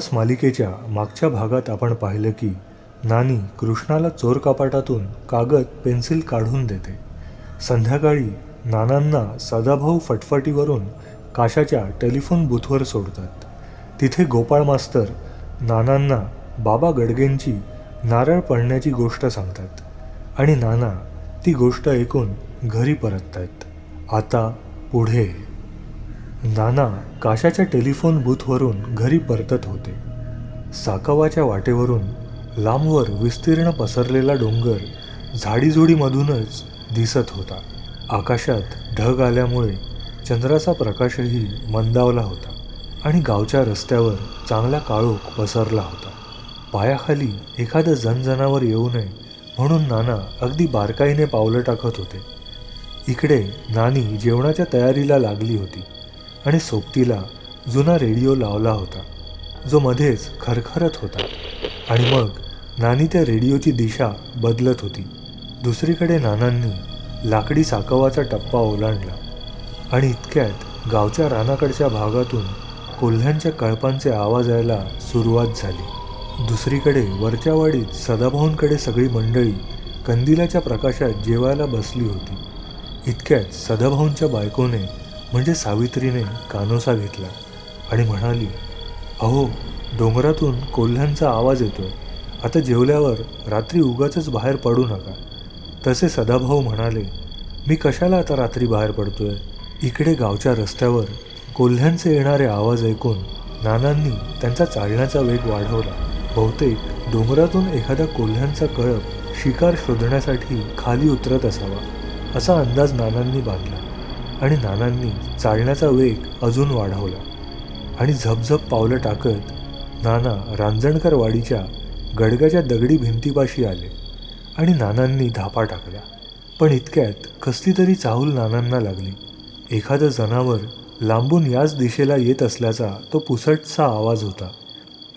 प्रवास मालिकेच्या मागच्या भागात आपण पाहिलं की नानी कृष्णाला चोर कपाटातून कागद पेन्सिल काढून देते. संध्याकाळी नानांना सदाभाऊ फटफटीवरून काशाच्या टेलिफोन बूथवर सोडतात. तिथे गोपाळ मास्तर नानांना बाबा गडगेंची नारळ पडण्याची गोष्ट सांगतात आणि नाना ती गोष्ट ऐकून घरी परततात. आता पुढे. नाना काशाच्या टेलिफोन बूथवरून घरी परतत होते. साकवाच्या वाटेवरून लांबवर विस्तीर्ण पसरलेला डोंगर झाडीझुडीमधूनच दिसत होता. आकाशात ढग आल्यामुळे चंद्राचा प्रकाशही मंदावला होता आणि गावच्या रस्त्यावर चांगला काळोख पसरला होता. पायाखाली एखादं जनजनावर येऊ नये म्हणून नाना अगदी बारकाईने पावलं टाकत होते. इकडे नानी जेवणाच्या तयारीला लागली होती. आणि सोबतीला जुना रेडिओ लावला होता जो मध्येच खरखरत होता. आणि मग नानी त्या रेडिओची दिशा बदलत होती. दुसरीकडे नानांनी लाकडी साकवाचा टप्पा ओलांडला आणि इतक्यात गावच्या रानाकडच्या भागातून कोल्ह्यांच्या कळपांचे आवाज यायला सुरुवात झाली. दुसरीकडे वरच्या वाडीत सदाभाऊंकडे सगळी मंडळी कंदिलाच्या प्रकाशात जेवायला बसली होती. इतक्यात सदाभाऊंच्या बायकोने म्हणजे सावित्रीने कानोसा घेतला आणि म्हणाली अहो डोंगरातून कोल्ह्यांचा आवाज येतो आता जेवल्यावर रात्री उगाच बाहेर पडू नका. तसे सदाभाऊ म्हणाले मी कशाला आता रात्री बाहेर पडतोय? इकडे गावच्या रस्त्यावर कोल्ह्यांचे येणारे आवाज ऐकून नानांनी त्यांचा चालण्याचा वेग वाढवला. बहुतेक डोंगरातून एखाद्या कोल्ह्यांचा कळप शिकार शोधण्यासाठी खाली उतरत असावा असा अंदाज नानांनी बांधला. आणि नानांनी चालण्याचा वेग अजून वाढवला. आणि झपझप पावलं टाकत नाना रांजणकर वाडीच्या गडगाच्या दगडी भिंतीपाशी आले आणि नानांनी धापा टाकल्या पण इतक्यात कसली तरी चाहूल नानांना लागली. एखादं जनावर लांबून याच दिशेला येत असल्याचा तो पुसटचा आवाज होता.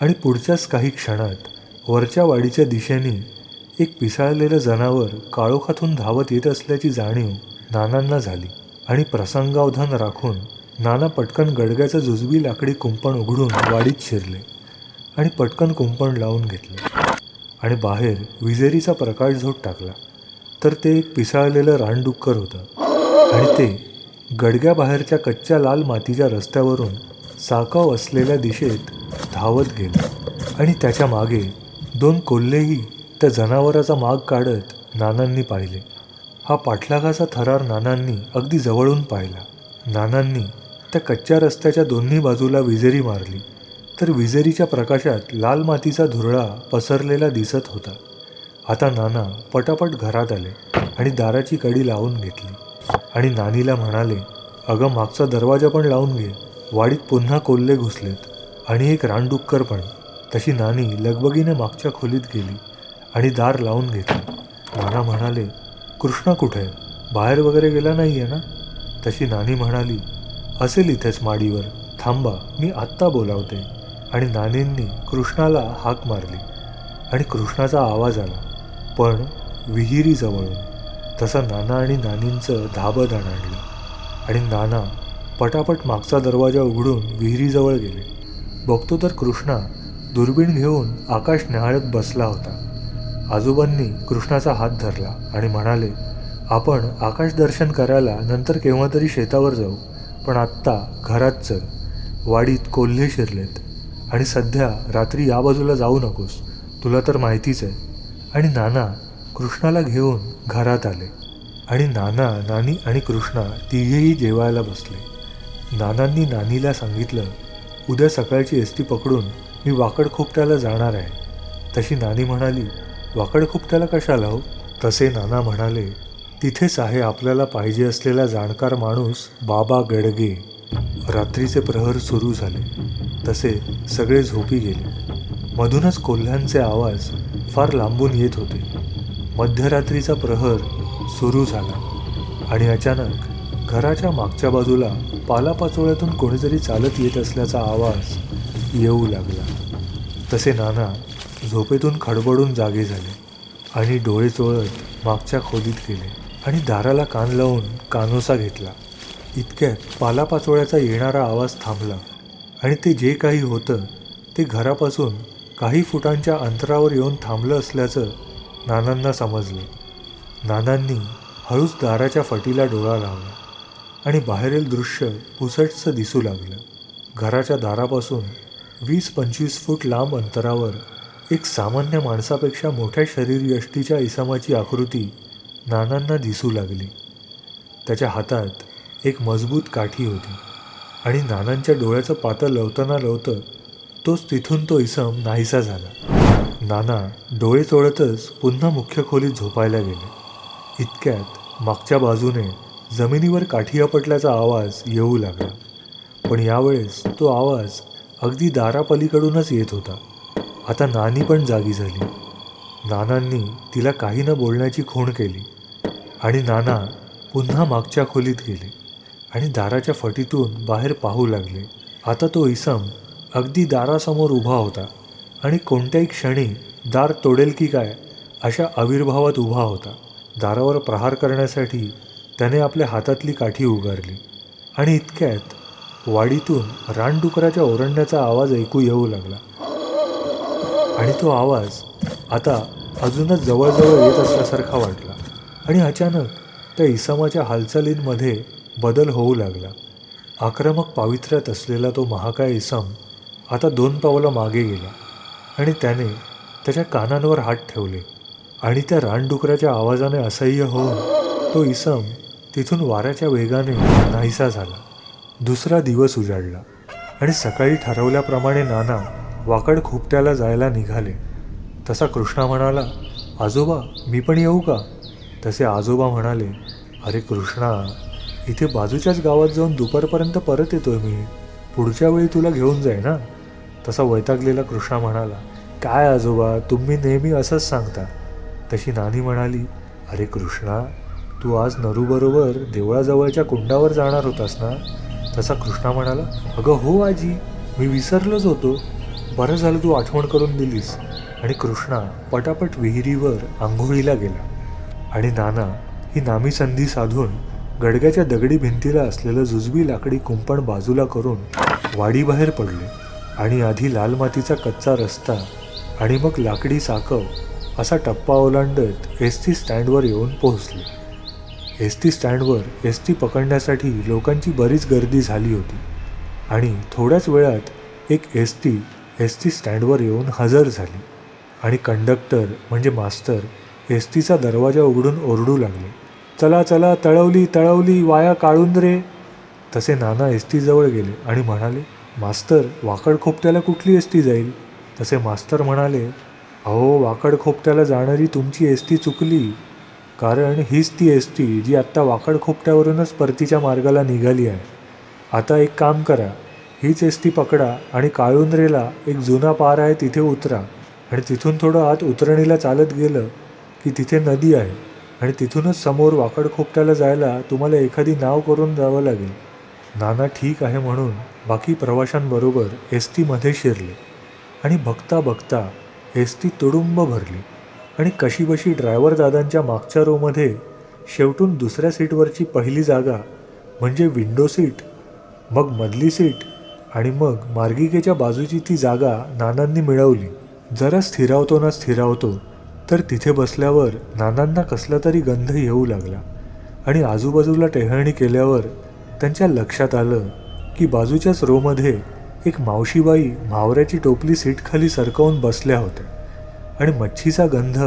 आणि पुढच्याच काही क्षणात वरच्या वाडीच्या दिशेने एक पिसाळलेलं जनावर काळोखातून धावत येत असल्याची जाणीव नानांना झाली. आणि प्रसंगावधान राखून नाना पटकन गडग्याचं जुजबी लाकडी कुंपण उघडून वाडीत शिरले आणि पटकन कुंपण लावून घेतले. आणि बाहेर विजेरीचा प्रकाश झोत टाकला. तर ते एक पिसाळलेलं रानडुक्कर होतं. आणि ते गडग्याबाहेरच्या कच्च्या लाल मातीच्या रस्त्यावरून साकाव असलेल्या दिशेत धावत गेले. आणि त्याच्यामागे दोन कोल्हेही त्या जनावराचा माग काढत नानांनी पाहिले. हा पाठलागाचा थरार नानांनी अगदी जवळून पाहिला. नानांनी त्या कच्च्या रस्त्याच्या दोन्ही बाजूला विजेरी मारली. तर विजेरीच्या प्रकाशात लाल मातीचा धुरळा पसरलेला दिसत होता. आता नाना पटापट घरात आले आणि दाराची कडी लावून घेतली. आणि नानीला म्हणाले अगं मागचा दरवाजा पण लावून घे. वाडीत पुन्हा कोल्हे घुसलेत. आणि एक रानडुक्कर पण. तशी नानी लगबगीने मागच्या खोलीत गेली आणि दार लावून घेतलं. नाना म्हणाले कृष्णा कुठे बाहेर वगैरे गेला नाही आहे ना? तशी नानी म्हणाली असेल इथेच माडीवर. थांबा मी आत्ता बोलावते. आणि नानींनी कृष्णाला हाक मारली. आणि कृष्णाचा आवाज आला पण विहिरीजवळून. तसं नाना आणि नानींचं धाबं दणाणलं आणि नाना पटापट मागचा दरवाजा उघडून विहिरीजवळ गेले. बघतो तर कृष्णा दुर्बीण घेऊन आकाश न्याहाळत बसला होता. आजोबांनी कृष्णाचा हात धरला आणि म्हणाले आपण आकाश दर्शन करायला नंतर केव्हा तरी शेतावर जाऊ पण आत्ता घरात चल. वाडीत कोल्हे शिरलेत. आणि सध्या रात्री या बाजूला जाऊ नकोस. तुला तर माहितीच आहे. आणि नाना कृष्णाला घेऊन घरात आले. आणि नाना नानी आणि कृष्णा तिघेही जेवायला बसले. नानांनी नानीला सांगितलं उद्या सकाळची एस टी पकडून मी वाकडखोपट्याला जाणार आहे. तशी नानी म्हणाली वाकड खूप त्याला कशाला हो? तसे नाना म्हणाले तिथेच आहे आपल्याला पाहिजे असलेला जाणकार माणूस बाबा गडगे. रात्रीचे प्रहर सुरू झाले. तसे सगळे झोपी गेले. मधूनच कोल्ह्यांचे आवाज फार लांबून येत होते. मध्यरात्रीचा प्रहर सुरू झाला आणि अचानक घराच्या मागच्या बाजूला पालापाचोळ्यातून कोणीतरी चालत येत असल्याचा आवाज येऊ लागला. तसे नाना झोपेतून खडबडून जागे झाले आणि डोळे चोळत मागच्या खोलीत गेले आणि दाराला कान लावून कानोसा घेतला. इतक्यात पालापाचोळ्याचा येणारा आवाज थांबला आणि ते जे काही होतं ते घरापासून काही फुटांच्या अंतरावर येऊन थांबलं असल्याचं नानांना समजलं. नानांनी हळूच दाराच्या फटीला डोळा लावला आणि बाहेरील दृश्य पुसटसं दिसू लागलं. घराच्या दारापासून वीस पंचवीस फूट लांब अंतरावर एक सामान्य माणसापेक्षा मोठ्या शरीरयष्टीच्या इसमाची आकृती नानांना दिसू लागली. त्याच्या हातात एक मजबूत काठी होती आणि नानांच्या डोळ्याचं पातळ लवताना लवतं तोच तिथून तो इसम नाहीसा झाला. नाना डोळे चोळतच पुन्हा मुख्य खोलीत झोपायला गेले. इतक्यात मागच्या बाजूने जमिनीवर काठी आपटल्याचा आवाज येऊ लागला. पण यावेळेस तो आवाज अगदी दारापलीकडूनच येत होता. आता नानी पण जागी झाली. नानांनी तिला काही न बोलण्याची खूण केली आणि नाना पुन्हा मागच्या खोलीत गेले आणि दाराच्या फटीतून बाहेर पाहू लागले. आता तो इसम अगदी दारासमोर उभा होता आणि कोणत्याही क्षणी दार तोडेल की काय अशा आविर्भावात उभा होता. दारावर प्रहार करण्यासाठी त्याने आपल्या हातातली काठी उगारली आणि इतक्यात वाडीतून रानडुकराच्या ओरडण्याचा आवाज ऐकू येऊ लागला. आणि तो आवाज आता अजूनच जवळजवळ येत असल्यासारखा वाटला. आणि अचानक त्या इसमाच्या हालचालींमध्ये बदल होऊ लागला. आक्रमक पावित्र्यात असलेला तो महाकाय इसम आता दोन पावलं मागे गेला आणि त्याने त्याच्या कानांवर हात ठेवले आणि त्या रानडुकराच्या आवाजाने असह्य होऊन तो इसम तिथून वाऱ्याच्या वेगाने नाहीसा झाला. दुसरा दिवस उजाडला आणि सकाळी ठरवल्याप्रमाणे नाना वाकड खुपट्याला जायला निघाले. तसा कृष्णा म्हणाला आजोबा मी पण येऊ का? तसे आजोबा म्हणाले अरे कृष्णा इथे बाजूच्याच गावात जाऊन दुपारपर्यंत परत येतोय मी. पुढच्या वेळी तुला घेऊन जाय ना तसा वैतागलेला कृष्णा म्हणाला काय आजोबा तुम्ही नेहमी असंच सांगता. तशी नानी म्हणाली अरे कृष्णा तू आज नरूबरोबर देवळाजवळच्या कुंडावर जाणार होतास ना? तसा कृष्णा म्हणाला अगं हो आजी मी विसरलोच होतो. बरं झालं तू आठवण करून दिलीस. आणि कृष्णा पटापट विहिरीवर आंघोळीला गेला. आणि नाना ही नामी संधी साधून गडग्याच्या दगडी भिंतीला असलेलं जुजबी लाकडी कुंपण बाजूला करून वाडीबाहेर पडले. आणि आधी लाल मातीचा कच्चा रस्ता आणि मग लाकडी साकव असा टप्पा ओलांडत एस टी स्टँडवर येऊन पोहोचले. एस टी स्टँडवर एस टी पकडण्यासाठी लोकांची बरीच गर्दी झाली होती. आणि थोड्याच वेळात एक एस टी एस टी स्टँडवर येऊन हजर झाली आणि कंडक्टर म्हणजे मास्तर एस टीचा दरवाजा उघडून ओरडू लागले. चला चला तळवली तळवली वाया काढून रे. तसे नाना एस टीजवळ गेले आणि म्हणाले मास्तर वाकड खोपट्याला कुठली एस टी जाईल? तसे मास्तर म्हणाले अहो वाकड खोपट्याला जाणारी तुमची एस टी चुकली. कारण हीच ती एस टी जी आत्ता वाकड खोपट्यावरूनच परतीच्या मार्गाला निघाली आहे. आता एक काम करा हीच एस टी पकडा आणि काळुंद्रेला एक जुना पार आहे तिथे उतरा. आणि तिथून थोडं आत उतरणीला चालत गेलं की तिथे नदी आहे. आणि तिथूनच समोर वाकड खोपट्याला जायला तुम्हाला एखादी नाव करून जावं लागेल. नाना ठीक आहे म्हणून बाकी प्रवाशांबरोबर एस टीमध्ये शिरले. आणि बघता बघता एस टी तुडुंब भरली. आणि कशीबशी ड्रायव्हर दादांच्या मागच्या रोमध्ये शेवटून दुसऱ्या सीटवरची पहिली जागा म्हणजे विंडो सीट मग मधली सीट आणि मग मार्गिकेच्या बाजूची ती जागा नानांनी मिळवली. जरा स्थिरावतो ना स्थिरावतो तर तिथे बसल्यावर नानांना कसला तरी गंध येऊ लागला. आणि आजूबाजूला टेहळणी केल्यावर त्यांच्या लक्षात आलं की बाजूच्याच रोमध्ये एक मावशीबाई म्हावऱ्याची टोपली सीटखाली सरकवून बसल्या होत्या. आणि मच्छीचा गंध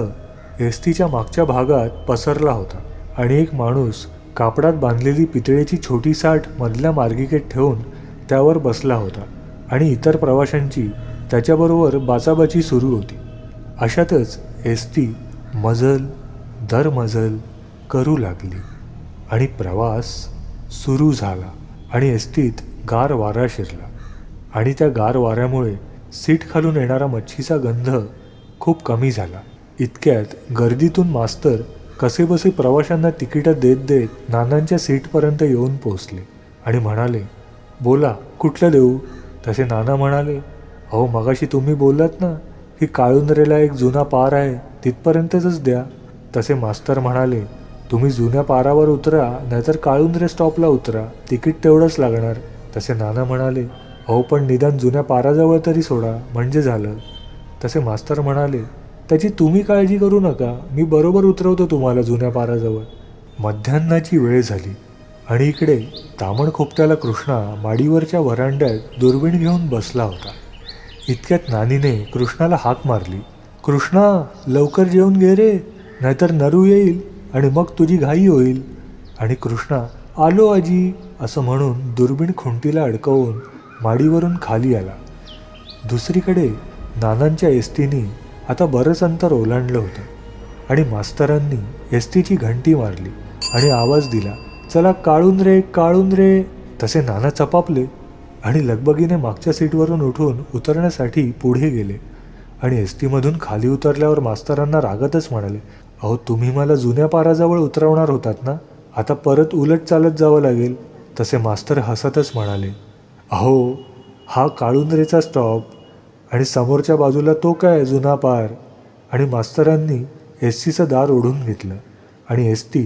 एस टीच्या मागच्या भागात पसरला होता. आणि एक माणूस कापडात बांधलेली पितळेची छोटी साठ मधल्या मार्गिकेत ठेवून त्यावर बसला होता आणि इतर प्रवाशांची त्याच्याबरोबर बाचाबाची सुरू होती. अशातच एस टी मजल दर मजल करू लागली आणि प्रवास सुरू झाला आणि एस टीत गार वारा शिरला आणि त्या गार वाऱ्यामुळे सीट खालून येणारा मच्छीचा गंध खूप कमी झाला. इतक्यात गर्दीतून मास्तर कसेबसे प्रवाशांना तिकीटं देत देत नानांच्या सीटपर्यंत येऊन पोचले आणि म्हणाले बोला कुठलं देऊ? तसे नाना म्हणाले अहो मगाशी तुम्ही बोललात ना की काळुंदरेला एक जुना पार आहे तिथपर्यंतच द्या. तसे मास्तर म्हणाले तुम्ही जुन्या पारावर उतरा नाहीतर काळुंदरे स्टॉपला उतरा तिकीट तेवढंच लागणार. तसे नाना म्हणाले अहो पण निदान जुन्या पाराजवळ तरी सोडा म्हणजे झालं. तसे मास्तर म्हणाले त्याची तुम्ही काळजी करू नका मी बरोबर उतरवतो तुम्हाला जुन्या पाराजवळ. मध्यान्नाची वेळ झाली. आणि इकडे तामण खोपट्याला कृष्णा माडीवरच्या वरांड्यात दुर्बीण घेऊन बसला होता. इतक्यात नानीने कृष्णाला हाक मारली. कृष्णा लवकर जेवून घे रे नाहीतर नरू येईल आणि मग तुझी घाई होईल. आणि कृष्णा आलो आजी असं म्हणून दुर्बीण खुंटीला अडकवून माडीवरून खाली आला. दुसरीकडे नानांच्या एस टीनी आता बरंच अंतर ओलांडलं होतं आणि मास्तरांनी एस टीची घंटी मारली आणि आवाज दिला. चला काळून रे काळून रे. तसे नाना चपापले आणि लगबगीने मागच्या सीटवरून उठून उतरण्यासाठी पुढे गेले. आणि एस टीमधून खाली उतरल्यावर मास्तरांना रागतच म्हणाले अहो तुम्ही मला जुन्या पाराजवळ उतरवणार होतात ना? आता परत उलट चालत जावं लागेल. तसे मास्तर हसतच म्हणाले अहो हा काळुंद्रेचा स्टॉप. आणि समोरच्या बाजूला तो काय जुना पार? आणि मास्तरांनी एस टीचं दार ओढून घेतलं. आणि एस टी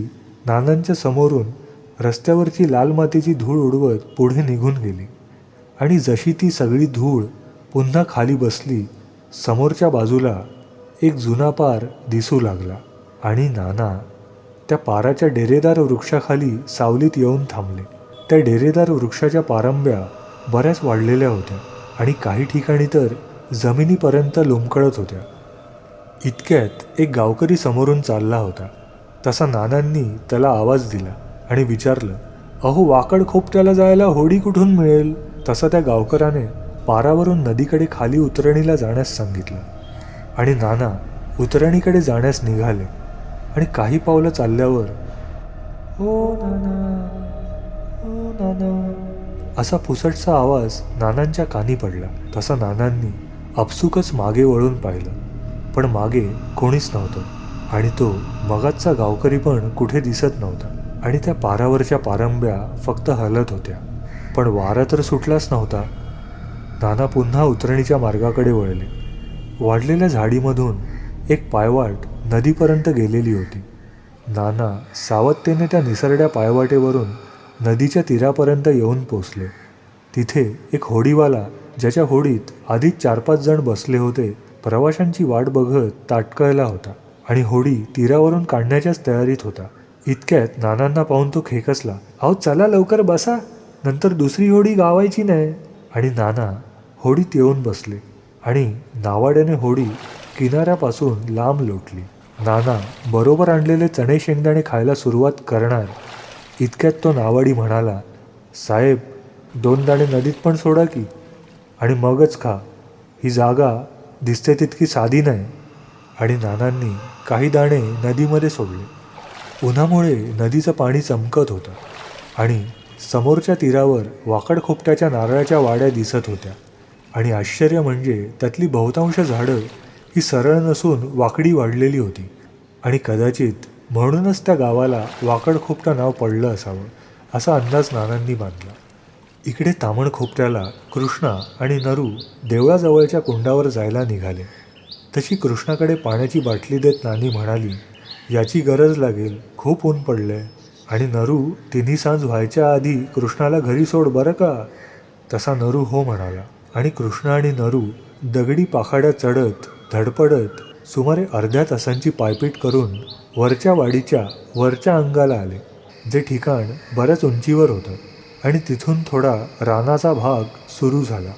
नानांच्या समोरून रस्त्यावरची लाल मातीची धूळ उडवत पुढे निघून गेली. आणि जशी ती सगळी धूळ पुन्हा खाली बसली समोरच्या बाजूला एक जुना पार दिसू लागला आणि नाना त्या पाराच्या डेरेदार वृक्षाखाली सावलीत येऊन थांबले. त्या डेरेदार वृक्षाच्या पारंब्या बऱ्याच वाढलेल्या होत्या आणि काही ठिकाणी तर जमिनीपर्यंत लोंबकळत होत्या. इतक्यात एक गावकरी समोरून चालला होता. तसा नानांनी त्याला आवाज दिला. आणि विचारलं अहो वाकड खोपट्याला जायला होडी कुठून मिळेल? तसं त्या गावकराने पारावरून नदीकडे खाली उतरणीला जाण्यास सांगितलं. आणि नाना उतरणीकडे जाण्यास निघाले आणि काही पावलं चालल्यावर ओ नाना ओ नाना असा फुसटचा आवाज नानांच्या कानी पडला. तसा नानांनी आपसुकच मागे वळून पाहिलं. पण मागे कोणीच नव्हतं आणि तो मगाचा गावकरी पण कुठे दिसत नव्हता. आणि त्या पारावरच्या पारंब्या फक्त हलत होत्या. पण वारा तर सुटलाच नव्हता. नाना पुन्हा उतरणीच्या मार्गाकडे वळले. वाढलेल्या झाडीमधून एक पायवाट नदीपर्यंत गेलेली होती. नाना सावधतेने त्या निसरड्या पायवाटेवरून नदीच्या तीरापर्यंत येऊन पोचले. तिथे एक होडीवाला ज्याच्या होडीत आधीच चार पाच जण बसले होते प्रवाशांची वाट बघत ताटकळला होता आणि होडी तीरावरून काढण्याच्याच तयारीत होता. इतक्यात नानांना पाहून तो खेकसला अहो चला लवकर बसा नंतर दुसरी होडी गावायची नाही. आणि नाना होडीत येऊन बसले आणि नावाड्याने होडी किनाऱ्यापासून लांब लोटली. नाना बरोबर आणलेले चणे शेंगदाणे खायला सुरुवात करणार इतक्यात तो नावाडी म्हणाला साहेब दोन दाणे नदीत पण सोडा की आणि मगच खा. ही जागा दिसते तितकी साधी नाही. आणि नानांनी काही दाणे नदीमध्ये सोडले. उन्हामुळे नदीचं पाणी चमकत होतं आणि समोरच्या तीरावर वाकड खोपट्याच्या नारळाच्या वाड्या दिसत होत्या. आणि आश्चर्य म्हणजे त्यातली बहुतांश झाडं ही सरळ नसून वाकडी वाढलेली होती. आणि कदाचित म्हणूनच त्या गावाला वाकडखोपटा नाव पडलं असावं असा अंदाज नानांनी बांधला. इकडे तामणखोपट्याला कृष्णा आणि नरू देवळाजवळच्या कुंडावर जायला निघाले. तशी कृष्णाकडे पाण्याची बाटली देत नानी म्हणाली याची गरज लागेल. खूप ऊन पडलंय. आणि नरू तिन्ही सांज व्हायच्या आधी कृष्णाला घरी सोड बरं का? तसा नरू हो म्हणाला. आणि कृष्ण आणि नरू दगडी पाखाड्या चढत धडपडत सुमारे अर्ध्या तासांची पायपीट करून वरच्या वाडीच्या वरच्या अंगाला आले. जे ठिकाण बऱ्याच उंचीवर होतं. आणि तिथून थोडा रानाचा भाग सुरू झाला.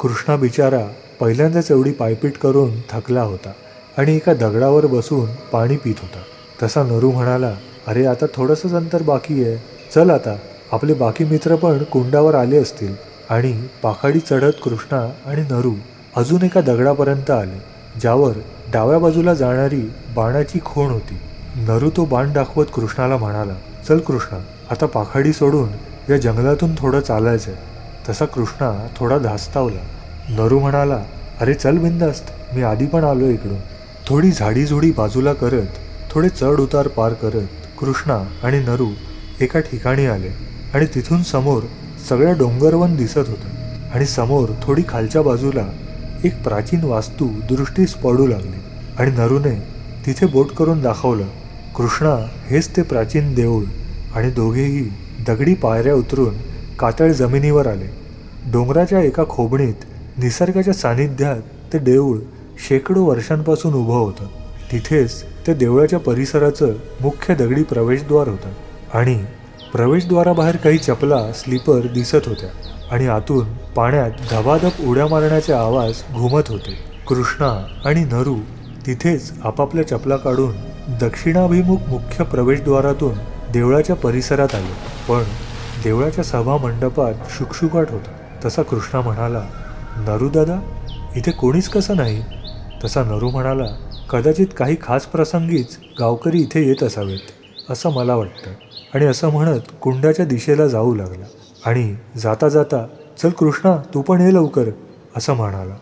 कृष्णा बिचारा पहिल्यांदाच एवढी पायपीट करून थकला होता. आणि एका दगडावर बसून पाणी पित होता. तसा नरू म्हणाला अरे आता थोडंसंच अंतर बाकी आहे. चल आता. आपले बाकी मित्र पण कुंडावर आले असतील. आणि पाखाडी चढत कृष्णा आणि नरू अजून एका दगडापर्यंत आले ज्यावर डाव्या बाजूला जाणारी बाणाची खूण होती. नरू तो बाण दाखवत कृष्णाला म्हणाला चल कृष्णा आता पाखाडी सोडून या जंगलातून थोडं चालायचं आहे तसा कृष्णा थोडा धास्तावला. नरू म्हणाला अरे चल बिंदास्त मी आधी पण आलो इकडून. थोडी झाडीझुडी बाजूला करत थोडे चढ उतार पार करत कृष्णा आणि नरू एका ठिकाणी आले आणि तिथून समोर सगळं डोंगरवन दिसत होतं. आणि समोर थोडी खालच्या बाजूला एक प्राचीन वास्तू दृष्टीस पडू लागली. आणि नरूने तिथे बोट करून दाखवलं कृष्णा हेच ते प्राचीन देऊळ. आणि दोघेही दगडी पायऱ्या उतरून कातळ जमिनीवर आले. डोंगराच्या एका खोबणीत निसर्गाच्या सानिध्यात ते देऊळ शेकडो वर्षांपासून उभं होतं. तिथेच ते देवळाच्या परिसराचं मुख्य दगडी प्रवेशद्वार होतं. आणि प्रवेशद्वाराबाहेर काही चपला स्लीपर दिसत होत्या. आणि आतून पाण्यात धबाधब उड्या मारण्याचे आवाज घुमत होते. कृष्णा आणि नरू तिथेच आपापल्या चपला काढून दक्षिणाभिमुख मुख्य प्रवेशद्वारातून देवळाच्या परिसरात आले. पण देवळाच्या सभा मंडपात शुकशुकाट होता. तसा कृष्णा म्हणाला नरू दादा इथे कोणीच कसं नाही? तसा नरू म्हणाला कदाचित काही खास प्रसंगीच गावकरी इथे येत असावेत असं मला वाटतं. आणि असं म्हणत कुंडाच्या दिशेला जाऊ लागला आणि जाता जाता चल कृष्णा तू पण ये लवकर असं म्हणाला.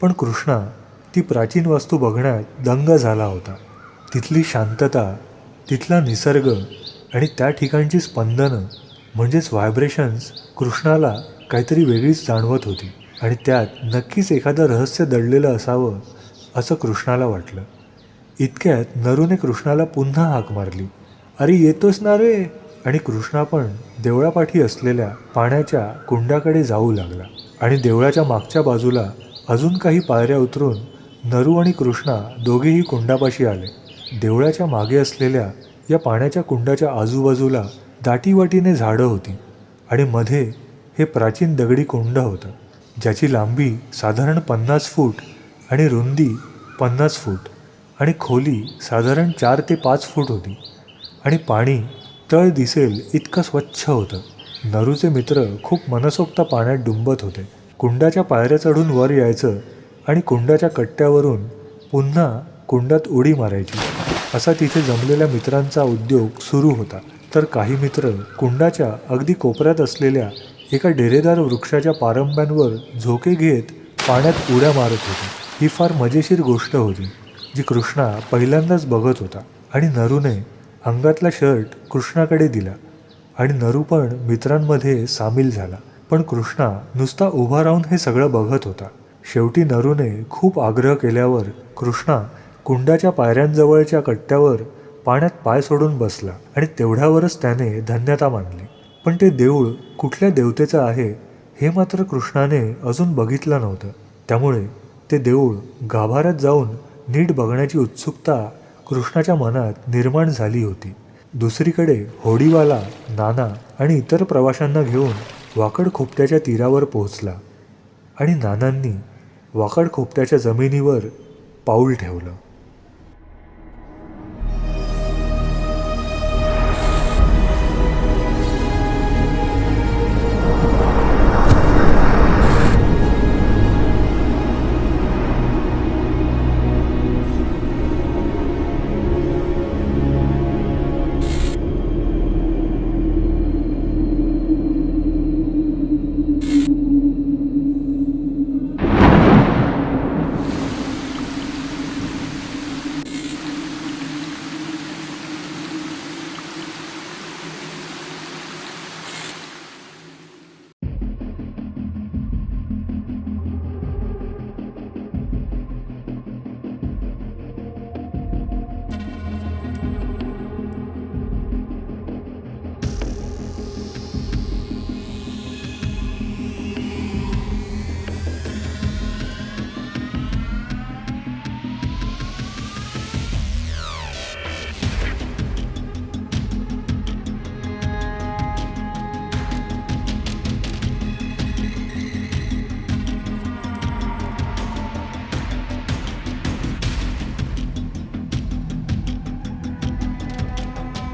पण कृष्णा ती प्राचीन वस्तू बघण्यात दंग झाला होता. तिथली शांतता तिथला निसर्ग आणि त्या ठिकाणची स्पंदनं म्हणजेच व्हायब्रेशन्स कृष्णाला काहीतरी वेगळीच जाणवत होती आणि त्यात नक्कीच एखादं रहस्य दडलेलं असावं असं कृष्णाला वाटलं. इतक्यात नरूने कृष्णाला पुन्हा हाक मारली. अरे येतोस ना रे? आणि कृष्णा पण देवळापाठी असलेल्या पाण्याच्या कुंडाकडे जाऊ लागला. आणि देवळाच्या मागच्या बाजूला अजून काही पायऱ्या उतरून नरू आणि कृष्णा दोघेही कुंडापाशी आले. देवळाच्या मागे असलेल्या या पाण्याच्या कुंडाच्या आजूबाजूला दाटीवाटीने झाडं होती आणि मध्ये हे प्राचीन दगडी कुंड होतं ज्याची लांबी साधारण पन्नास फूट आणि रुंदी पन्नास फूट आणि खोली साधारण चार ते पाच फूट होती. आणि पाणी तळ दिसेल इतकं स्वच्छ होतं. नरूचे मित्र खूप मनसोक्त पाण्यात डुंबत होते. कुंडाच्या पायऱ्या चढून वर यायचं आणि कुंडाच्या कट्ट्यावरून पुन्हा कुंडात उडी मारायची. असा तिथे जमलेल्या मित्रांचा उद्योग सुरू होता. तर काही मित्र कुंडाच्या अगदी कोपऱ्यात असलेल्या एका डेरेदार वृक्षाच्या पारंब्यांवर झोके घेत पाण्यात उड्या मारत होते. ही फार मजेशीर गोष्ट होती जी कृष्णा पहिल्यांदाच बघत होता आणि नरूने अंगातला शर्ट कृष्णाकडे दिला आणि नरू पण मित्रांमध्ये सामील झाला. पण कृष्णा नुसता उभा राहून हे सगळं बघत होता. शेवटी नरूने खूप आग्रह केल्यावर कृष्णा कुंडाच्या पायऱ्यांजवळच्या कट्ट्यावर पाण्यात पाय सोडून बसला आणि तेवढ्यावरच त्याने धन्यता मानली. पण ते देऊळ कुठल्या देवतेचं आहे हे मात्र कृष्णाने अजून बघितलं नव्हतं. त्यामुळे ते देऊळ गाभाऱ्यात जाऊन नीट बघण्याची उत्सुकता कृष्णाच्या मनात निर्माण झाली होती. दुसरीकडे होडीवाला नाना आणि इतर प्रवाशांना घेऊन वाकड खोपट्याच्या तीरावर पोहोचला आणि नानांनी वाकड खोपट्याच्या जमिनीवर पाऊल ठेवलं.